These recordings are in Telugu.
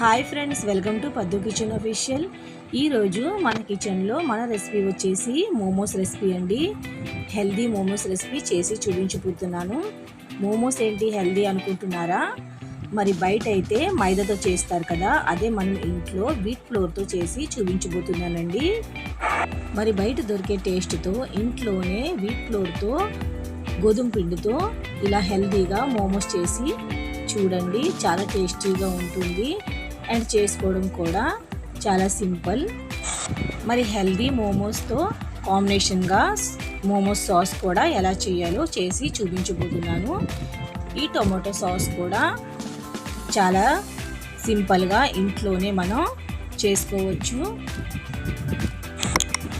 Hi friends welcome to Paddu kitchen official ఈరోజు మన కిచెన్లో మన రెసిపీ వచ్చేసి మోమోస్ రెసిపీ అండి. హెల్దీ మోమోస్ రెసిపీ చేసి చూపించబోతున్నాను. మోమోస్ ఏంటి? హెల్దీ అనుకుంటున్నారా? మరి బయట అయితే మైదాతో చేస్తారు కదా అదే మనం ఇంట్లో వీట్ ఫ్లోర్తో చేసి చూపించబోతున్నానండి. మరి బయట దొరికే టేస్ట్తో ఇంట్లోనే వీట్ ఫ్లోర్తో గోధుమ పిండితో ఇలా హెల్దీగా మోమోస్ చేసి చూడండి చాలా టేస్టీగా ఉంటుంది. అండ్ చేసుకోవడం కూడా చాలా సింపుల్. మరి హెల్దీ మోమోస్తో కాంబినేషన్గా మోమోస్ సాస్ కూడా ఎలా చేయాలో చేసి చూపించబోతున్నాను. ఈ టొమాటో సాస్ కూడా చాలా సింపుల్గా ఇంట్లోనే మనం చేసుకోవచ్చు.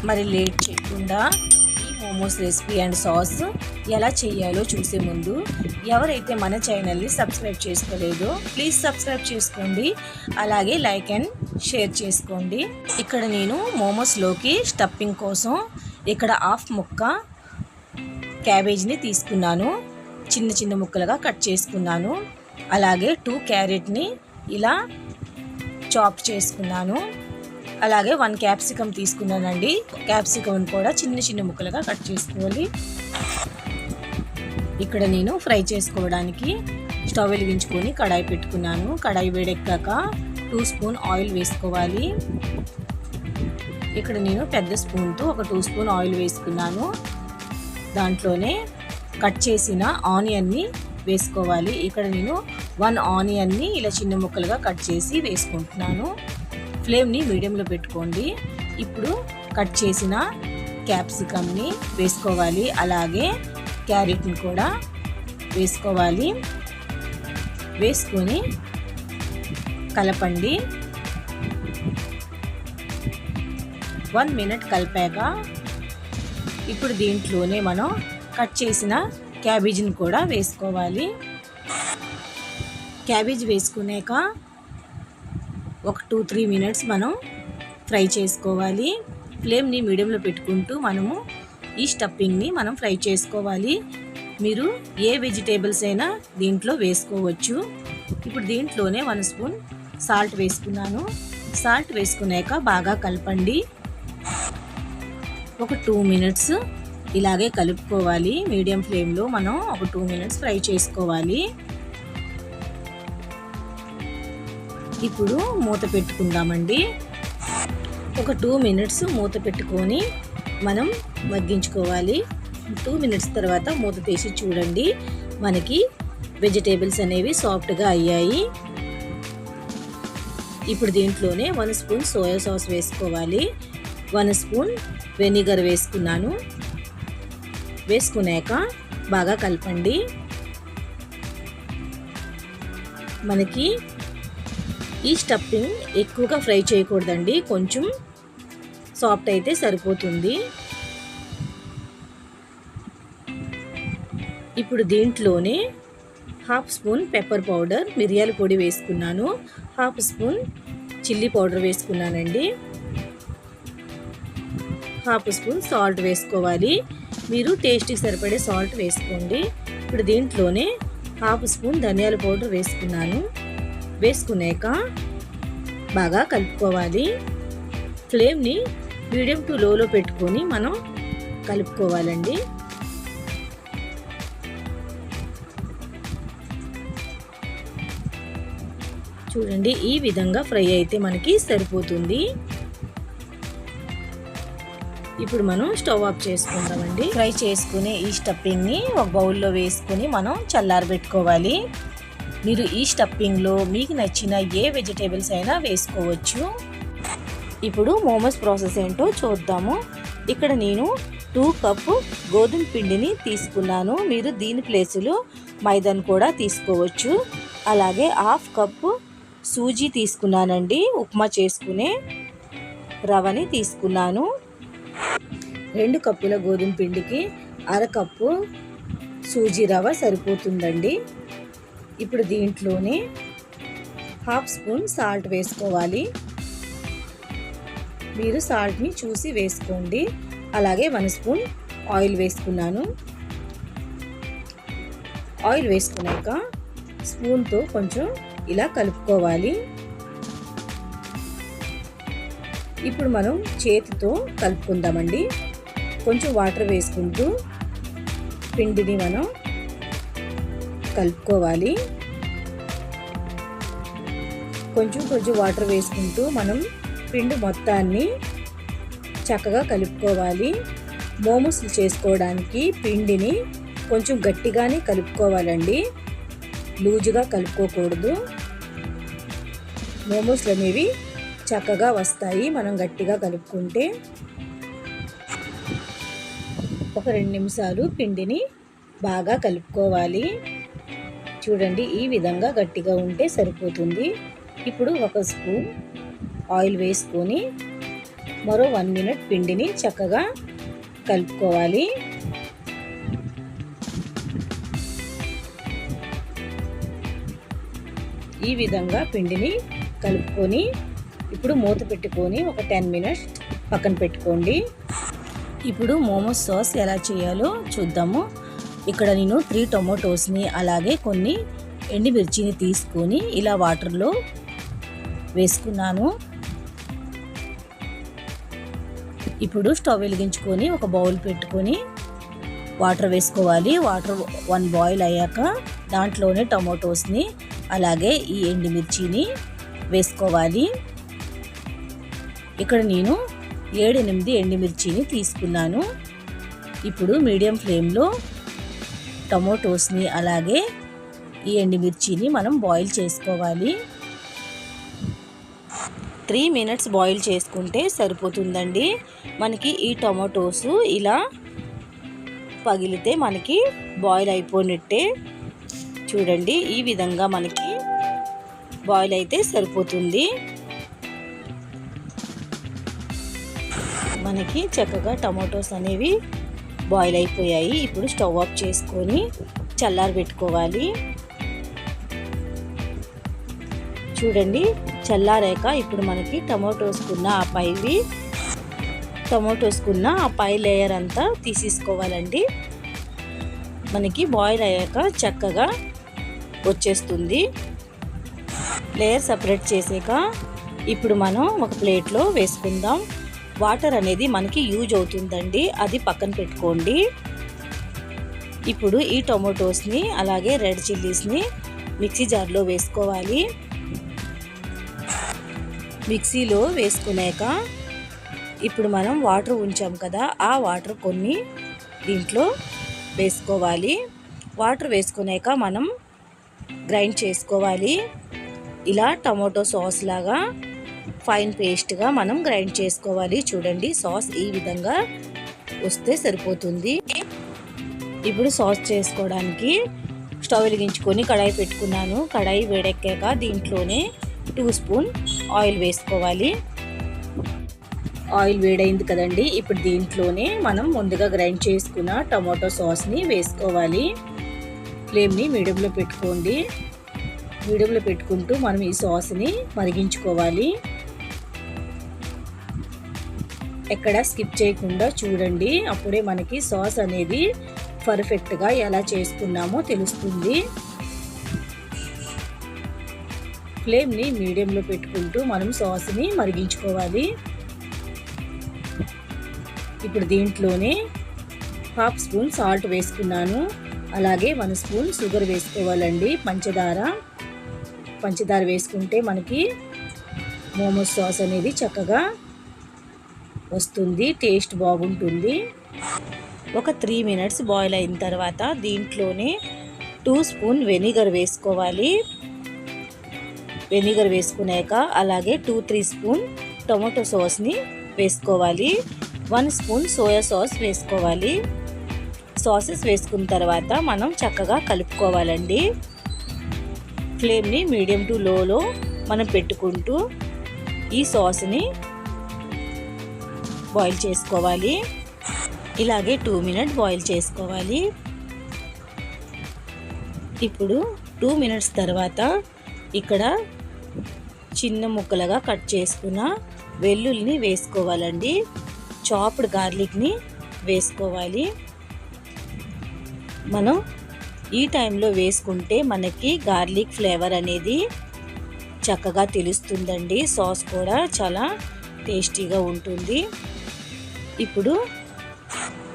మరి లేట్ చేయకుండా మోమోస్ రెసిపీ అండ్ సాస్ ఎలా చేయాలో చూసే ముందు ఎవరైతే మన ఛానల్ని సబ్స్క్రైబ్ చేసుకోలేదో ప్లీజ్ సబ్స్క్రైబ్ చేసుకోండి. అలాగే లైక్ అండ్ షేర్ చేసుకోండి. ఇక్కడ నేను మోమోస్లోకి స్టఫింగ్ కోసం ఇక్కడ హాఫ్ ముక్క క్యాబేజ్ని తీసుకున్నాను. చిన్న చిన్న ముక్కలుగా కట్ చేసుకున్నాను. అలాగే టూ క్యారెట్ని ఇలా చాప్ చేసుకున్నాను. అలాగే వన్ క్యాప్సికమ్ తీసుకున్నానండి. క్యాప్సికమ్ కూడా చిన్న చిన్న ముక్కలుగా కట్ చేసుకోవాలి. ఇక్కడ నేను ఫ్రై చేసుకోవడానికి స్టవ్ వెలిగించుకొని కడాయి పెట్టుకున్నాను. కడాయి వేడెక్కాక టూ స్పూన్ ఆయిల్ వేసుకోవాలి. ఇక్కడ నేను పెద్ద స్పూన్తో ఒక టూ స్పూన్ ఆయిల్ వేసుకున్నాను. దాంట్లోనే కట్ చేసిన ఆనియన్ని వేసుకోవాలి. ఇక్కడ నేను వన్ ఆనియన్ని ఇలా చిన్న ముక్కలుగా కట్ చేసి వేసుకుంటున్నాను. ఫ్లేమ్ని మీడియంలో పెట్టుకోండి. ఇప్పుడు కట్ చేసిన క్యాప్సికమ్ని వేసుకోవాలి. అలాగే క్యారెట్ని కూడా వేసుకోవాలి. వేసుకొని కలపండి. వన్ మినిట్ కలిపాక ఇప్పుడు దీంట్లోనే మనం కట్ చేసిన క్యాబేజీని కూడా వేసుకోవాలి. క్యాబేజ్ వేసుకున్నాక ఒక టూ త్రీ మినిట్స్ మనం ఫ్రై చేసుకోవాలి. ఫ్లేమ్ని మీడియంలో పెట్టుకుంటూ మనము ఈ స్టఫింగ్ని మనం ఫ్రై చేసుకోవాలి. మీరు ఏ వెజిటేబుల్స్ అయినా దీంట్లో వేసుకోవచ్చు. ఇప్పుడు దీంట్లోనే వన్ స్పూన్ సాల్ట్ వేసుకున్నాను. సాల్ట్ వేసుకున్నాక బాగా కలపండి. ఒక టూ మినిట్స్ ఇలాగే కలుపుకోవాలి. మీడియం ఫ్లేమ్లో మనం ఒక టూ మినిట్స్ ఫ్రై చేసుకోవాలి. ఇప్పుడు మూత పెట్టుకుందామండి. ఒక టూ మినిట్స్ మూత పెట్టుకొని మనం మగ్గించుకోవాలి. టూ మినిట్స్ తర్వాత మూత తీసి చూడండి. మనకి వెజిటేబుల్స్ అనేవి సాఫ్ట్గా అయ్యాయి. ఇప్పుడు దీంట్లోనే వన్ స్పూన్ సోయా సాస్ వేసుకోవాలి. వన్ స్పూన్ వెనిగర్ వేసుకున్నాను. వేసుకున్నాక బాగా కలపండి. మనకి ఈ స్టఫింగ్ ఎక్కువగా ఫ్రై చేయకూడదండి. కొంచెం సాఫ్ట్ అయితే సరిపోతుంది. ఇప్పుడు దీంట్లోనే హాఫ్ స్పూన్ పెప్పర్ పౌడర్ మిరియాల పొడి వేసుకున్నాను. హాఫ్ స్పూన్ చిల్లీ పౌడర్ వేసుకున్నానండి. హాఫ్ స్పూన్ సాల్ట్ వేసుకోవాలి. మీరు టేస్ట్కి సరిపడే సాల్ట్ వేసుకోండి. ఇప్పుడు దీంట్లోనే హాఫ్ స్పూన్ ధనియాల పౌడర్ వేసుకున్నాను. వేసుకున్నాక బాగా కలుపుకోవాలి. ఫ్లేమ్ని మీడియం టు లోలో పెట్టుకొని మనం కలుపుకోవాలండి. చూడండి ఈ విధంగా ఫ్రై అయితే మనకి సరిపోతుంది. ఇప్పుడు మనం స్టవ్ ఆఫ్ చేసుకుందామండి. ఫ్రై చేసుకునే ఈ స్టఫింగ్ని ఒక బౌల్లో వేసుకుని మనం చల్లారబెట్టుకోవాలి. మీరు ఈ స్టఫింగ్లో మీకు నచ్చిన ఏ వెజిటేబుల్స్ అయినా వేసుకోవచ్చు. ఇప్పుడు మోమోస్ ప్రాసెస్ ఏంటో చూద్దాము. ఇక్కడ నేను టూ కప్పు గోధుమ పిండిని తీసుకున్నాను. మీరు దీని ప్లేసులో మైదాన్ కూడా తీసుకోవచ్చు. అలాగే హాఫ్ కప్పు సూజీ తీసుకున్నానండి. ఉప్మా చేసుకునే రవని తీసుకున్నాను. రెండు కప్పుల గోధుమ పిండికి అరకప్పు సూజీ రవ సరిపోతుందండి. ఇప్పుడు దీంట్లోనే హాఫ్ స్పూన్ సాల్ట్ వేసుకోవాలి. మీరు సాల్ట్ని చూసి వేసుకోండి. అలాగే వన్ స్పూన్ ఆయిల్ వేసుకున్నాను. ఆయిల్ వేసుకున్నాక స్పూన్తో కొంచెం ఇలా కలుపుకోవాలి. ఇప్పుడు మనం చేతితో కలుపుకుందామండి. కొంచెం వాటర్ వేసుకుంటూ పిండిని మనం కలుపుకోవాలి. కొంచెం కొంచెం వాటర్ వేసుకుంటూ మనం పిండి మొత్తాన్ని చక్కగా కలుపుకోవాలి. మోమోస్లు చేసుకోవడానికి పిండిని కొంచెం గట్టిగానే కలుపుకోవాలండి. లూజుగా కలుపుకోకూడదు. మోమోస్లు అనేవి చక్కగా వస్తాయి మనం గట్టిగా కలుపుకుంటే. ఒక రెండు నిమిషాలు పిండిని బాగా కలుపుకోవాలి. చూడండి ఈ విధంగా గట్టిగా ఉంటే సరిపోతుంది. ఇప్పుడు ఒక స్పూన్ ఆయిల్ వేసుకొని మరో వన్ మినిట్ పిండిని చక్కగా కలుపుకోవాలి. ఈ విధంగా పిండిని కలుపుకొని ఇప్పుడు మూత పెట్టుకొని ఒక టెన్ మినిట్స్ పక్కన పెట్టుకోండి. ఇప్పుడు మోమోస్ సాస్ ఎలా చేయాలో చూద్దాము. ఇక్కడ నేను త్రీ టొమాటోస్ని అలాగే కొన్ని ఎండుమిర్చిని తీసుకొని ఇలా వాటర్లో వేసుకున్నాను. ఇప్పుడు స్టవ్ వెలిగించుకొని ఒక బౌల్ పెట్టుకొని వాటర్ వేసుకోవాలి. వాటర్ వన్ బాయిల్ అయ్యాక దాంట్లోనే టొమాటోస్ని అలాగే ఈ ఎండుమిర్చిని వేసుకోవాలి. ఇక్కడ నేను ఏడెనిమిది ఎండుమిర్చిని తీసుకున్నాను. ఇప్పుడు మీడియం ఫ్లేమ్లో టమోటోస్ని అలాగే ఈ ఎండుమిర్చిని మనం బాయిల్ చేసుకోవాలి. త్రీ మినిట్స్ బాయిల్ చేసుకుంటే సరిపోతుందండి. మనకి ఈ టొమాటోస్ ఇలా పగిలితే మనకి బాయిల్ అయిపోయినట్టే. చూడండి ఈ విధంగా మనకి బాయిల్ అయితే సరిపోతుంది. మనకి చక్కగా టమాటోస్ అనేవి బాయిల్ అయిపోయాయి. ఇప్పుడు స్టవ్ ఆఫ్ చేసుకొని చల్లారి పెట్టుకోవాలి. చూడండి చల్లారాక ఇప్పుడు మనకి టమాటోస్కున్న ఆ పైవి టమాటోస్కున్న ఆ పై లేయర్ అంతా తీసేసుకోవాలండి. మనకి బాయిల్ అయ్యాక చక్కగా వచ్చేస్తుంది. లేయర్ సపరేట్ చేసాక ఇప్పుడు మనం ఒక ప్లేట్లో వేసుకుందాం. వాటర్ అనేది మనకి యూజ్ అవుతుందండి. అది పక్కన పెట్టుకోండి. ఇప్పుడు ఈ టొమాటోస్ని అలాగే రెడ్ చిల్లీస్ని మిక్సీ జార్లో వేసుకోవాలి. మిక్సీలో వేసుకున్నాక ఇప్పుడు మనం వాటర్ ఉంచాం కదా ఆ వాటర్ కొన్ని దీంట్లో వేసుకోవాలి. వాటర్ వేసుకున్నాక మనం గ్రైండ్ చేసుకోవాలి. ఇలా టమాటో సాస్ లాగా ఫైన్ పేస్ట్గా మనం గ్రైండ్ చేసుకోవాలి. చూడండి సాస్ ఈ విధంగా వస్తే సరిపోతుంది. ఇప్పుడు సాస్ చేసుకోవడానికి స్టవ్ వెలిగించుకొని కడాయి పెట్టుకున్నాను. కడాయి వేడెక్కాక దీంట్లోనే టూ స్పూన్ ఆయిల్ వేసుకోవాలి. ఆయిల్ వేడైంది కదండి ఇప్పుడు దీంట్లోనే మనం ముందుగా గ్రైండ్ చేసుకున్న టమాటో సాస్ని వేసుకోవాలి. ఫ్లేమ్ని మీడియంలో పెట్టుకోండి. మీడియంలో పెట్టుకుంటూ మనం ఈ సాస్ని మరిగించుకోవాలి. ఎక్కడ స్కిప్ చేయకుండా చూడండి. అప్పుడే మనకి సాస్ అనేది పర్ఫెక్ట్గా ఎలా చేసుకున్నామో తెలుస్తుంది. ఫ్లేమ్ని మీడియంలో పెట్టుకుంటూ మనం సాస్ని మరిగించుకోవాలి. ఇప్పుడు దీంట్లోనే హాఫ్ స్పూన్ సాల్ట్ వేసుకున్నాను. అలాగే వన్ స్పూన్ షుగర్ వేసుకోవాలండి. పంచదార. పంచదార వేసుకుంటే మనకి మోమోస్ సాస్ అనేది చక్కగా వస్తుంది టేస్ట్ బాగుంటుంది. ఒక త్రీ మినిట్స్ బాయిల్ అయిన తర్వాత దీంట్లోనే టూ స్పూన్ వెనిగర్ వేసుకోవాలి. వెనిగర్ వేసుకున్నాక అలాగే టూ త్రీ స్పూన్ టొమాటో సాస్ని వేసుకోవాలి. వన్ స్పూన్ సోయా సాస్ వేసుకోవాలి. సాసెస్ వేసుకున్న తర్వాత మనం చక్కగా కలుపుకోవాలండి. ఫ్లేమ్ని మీడియం టు లోలో మనం పెట్టుకుంటూ ఈ సాస్ని బాయిల్ చేసుకోవాలి. ఇలాగే టూ మినిట్ బాయిల్ చేసుకోవాలి. ఇప్పుడు టూ మినిట్స్ తర్వాత ఇక్కడ చిన్న ముక్కలుగా కట్ చేసుకున్న వెల్లుల్ని వేసుకోవాలండి. చాప్డ్ గార్లిక్ని వేసుకోవాలి. మనం ఈ టైంలో వేసుకుంటే మనకి గార్లిక్ ఫ్లేవర్ అనేది చక్కగా తెలుస్తుందండి. సాస్ కూడా చాలా టేస్టీగా ఉంటుంది. ఇప్పుడు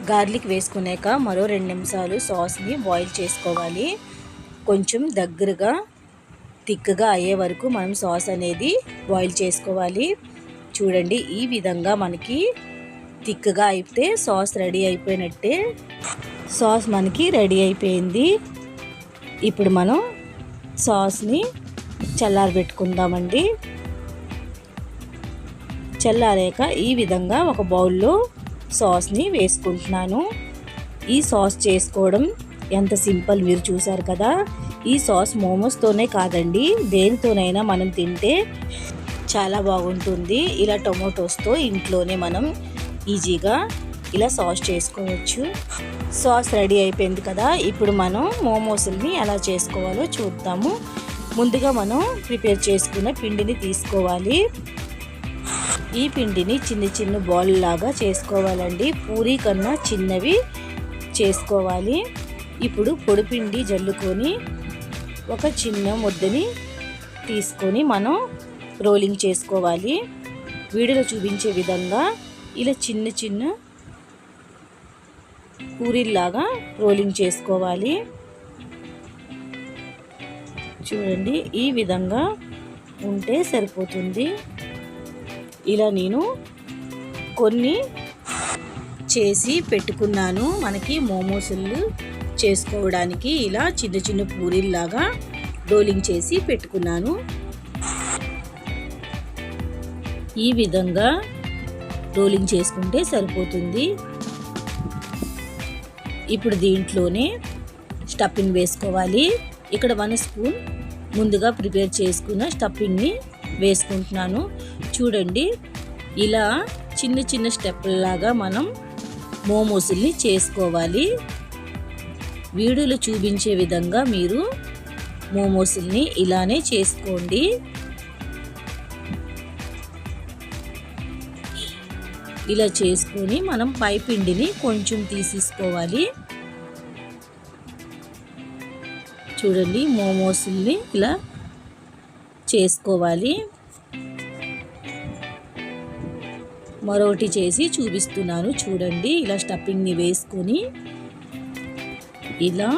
గార్లిక్ వేసుకున్నాక మరో రెండు నిమిషాలు సాస్ని బాయిల్ చేసుకోవాలి. కొంచెం దగ్గరగా థిక్గా అయ్యే వరకు మనం సాస్ అనేది బాయిల్ చేసుకోవాలి. చూడండి ఈ విధంగా మనకి థిక్గా అయితే సాస్ రెడీ అయిపోయినట్టే. సాస్ మనకి రెడీ అయిపోయింది. ఇప్పుడు మనం సాస్ని చల్లారబెట్టుకుందామండి. చల్లారాక ఈ విధంగా ఒక బౌల్లో సాస్ని వేసుకుంటున్నాను. ఈ సాస్ చేసుకోవడం ఎంత సింపుల్ మీరు చూసారు కదా. ఈ సాస్ మోమోస్తోనే కాదండి దేనితోనైనా మనం తింటే చాలా బాగుంటుంది. ఇలా టొమాటోస్తో ఇంట్లోనే మనం ఈజీగా ఇలా సాస్ చేసుకోవచ్చు. సాస్ రెడీ అయిపోయింది కదా ఇప్పుడు మనం మోమోస్ని ఎలా చేసుకోవాలో చూద్దాము. ముందుగా మనం ప్రిపేర్ చేసుకున్న పిండిని తీసుకోవాలి. ఈ పిండిని చిన్న చిన్న బాల్ లాగా చేసుకోవాలండి. పూరి కన్నా చిన్నవి చేసుకోవాలి. ఇప్పుడు పొడిపిండి జల్లుకొని ఒక చిన్న ముద్దని తీసుకొని మనం రోలింగ్ చేసుకోవాలి. వీడియోలో చూపించే విధంగా ఇలా చిన్న చిన్న పూరిలాగా రోలింగ్ చేసుకోవాలి. చూడండి ఈ విధంగా ఉంటే సరిపోతుంది. ఇలా నేను కొన్ని చేసి పెట్టుకున్నాను. మనకి మోమోసులు చేసుకోవడానికి ఇలా చిన్న చిన్న పూరీల్లాగా రోలింగ్ చేసి పెట్టుకున్నాను. ఈ విధంగా రోలింగ్ చేసుకుంటే సరిపోతుంది. ఇప్పుడు దీంట్లోనే స్టఫింగ్ వేసుకోవాలి. ఇక్కడ వన్ స్పూన్ ముందుగా ప్రిపేర్ చేసుకున్న స్టఫింగ్ని వేసుకుంటున్నాను. చూడండి ఇలా చిన్న చిన్న స్టెప్పుల్లాగా మనం మోమోసుల్ని చేసుకోవాలి. వీడియోలో చూపించే విధంగా మీరు మోమోసుల్ని ఇలానే చేసుకోండి. ఇలా చేసుకొని మనం పైపిండిని కొంచెం తీసేసుకోవాలి. చూడండి మోమోసుల్ని ఇలా చేసుకోవాలి. మరొకటి చేసి చూపిస్తున్నాను చూడండి. ఇలా స్టఫింగ్ని వేసుకొని ఇలా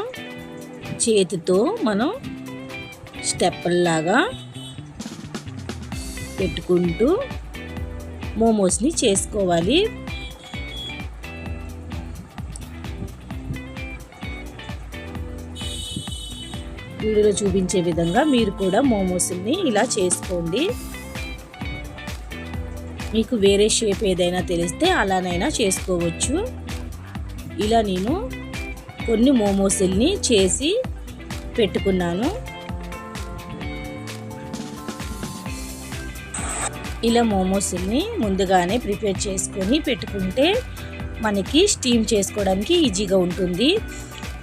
చేతితో మనం స్టెప్పుల్లాగా పెట్టుకుంటూ మోమోస్ని చేసుకోవాలి. వీడియోలో చూపించే విధంగా మీరు కూడా మోమోస్ని ఇలా చేసుకోండి. మీకు వేరే షేప్ ఏదైనా తెలిస్తే అలానైనా చేసుకోవచ్చు. ఇలా నేను కొన్ని మోమోసుల్ని చేసి పెట్టుకున్నాను. ఇలా మోమోస్ని ముందుగానే ప్రిపేర్ చేసుకొని పెట్టుకుంటే మనకి స్టీమ్ చేసుకోవడానికి ఈజీగా ఉంటుంది.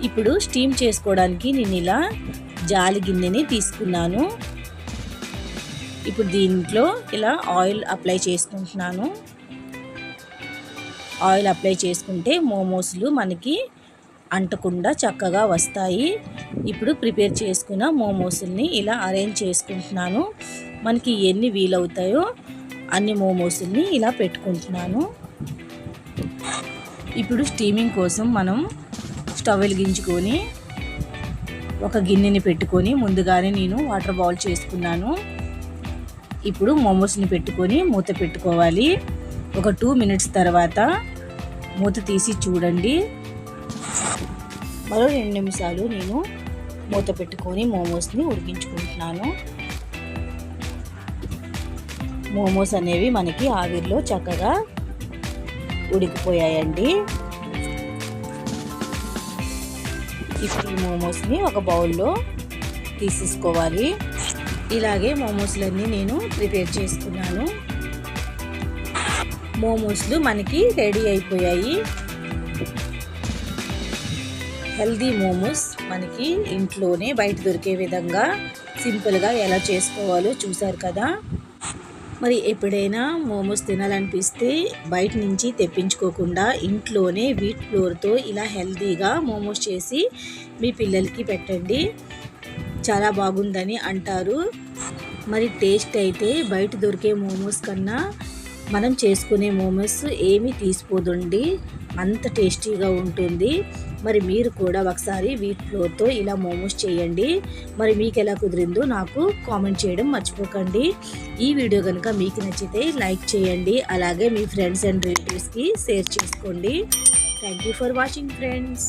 ఇప్పుడు స్టీమ్ చేసుకోవడానికి నేను ఇలా జాలి గిన్నెని తీసుకున్నాను. ఇప్పుడు దీంట్లో ఇలా ఆయిల్ అప్లై చేసుకుంటున్నాను. ఆయిల్ అప్లై చేసుకుంటే మోమోస్లు మనకి అంటకుండా చక్కగా వస్తాయి. ఇప్పుడు ప్రిపేర్ చేసుకున్న మోమోస్ని ఇలా అరేంజ్ చేసుకుంటున్నాను. మనకి ఎన్ని వీలవుతాయో అన్ని మోమోస్ని ఇలా పెట్టుకుంటున్నాను. ఇప్పుడు స్టీమింగ్ కోసం మనం స్టవ్ వెలిగించుకొని ఒక గిన్నెని పెట్టుకొని ముందుగానే నేను వాటర్ బౌల్ చేసుకున్నాను. ఇప్పుడు మోమోస్ని పెట్టుకొని మూత పెట్టుకోవాలి. ఒక టూ మినిట్స్ తర్వాత మూత తీసి చూడండి. మరో రెండు నిమిషాలు నేను మూత పెట్టుకొని మోమోస్ని ఉడికించుకుంటున్నాను. మోమోస్ అనేవి మనకి ఆవిరిలో చక్కగా ఉడికిపోయాయండి. ఇప్పుడు ఈ మోమోస్ని ఒక బౌల్లో తీసేసుకోవాలి. ఇలాగే మోమోస్లన్నీ నేను ప్రిపేర్ చేసుకున్నాను. మోమోస్లు మనకి రెడీ అయిపోయాయి. హెల్దీ మోమోస్ మనకి ఇంట్లోనే బయట దొరికే విధంగా సింపుల్గా ఎలా చేసుకోవాలో చూసారు కదా. మరి ఎప్పుడైనా మోమోస్ తినాలనిపిస్తే బయట నుంచి తెప్పించుకోకుండా ఇంట్లోనే వీట్ ఫ్లోర్తో ఇలా హెల్తీగా మోమోస్ చేసి మీ పిల్లలకి పెట్టండి. చాలా బాగుందని అంటారు. మరి టేస్ట్ అయితే బయట దొరికే మోమోస్ కన్నా మనం చేసుకునే మోమోస్ ఏమీ తీసిపోదండి. అంత టేస్టీగా ఉంటుంది. మరి మీరు కూడా ఒకసారి వీట్ ఫ్లోర్తో ఇలా మోమోస్ చేయండి. మరి మీకు ఎలా కుదిరిందో నాకు కామెంట్ చేయడం మర్చిపోకండి. ఈ వీడియో కనుక మీకు నచ్చితే లైక్ చేయండి. అలాగే మీ ఫ్రెండ్స్ అండ్ రిలేటివ్స్కి షేర్ చేసుకోండి. Thank you for watching friends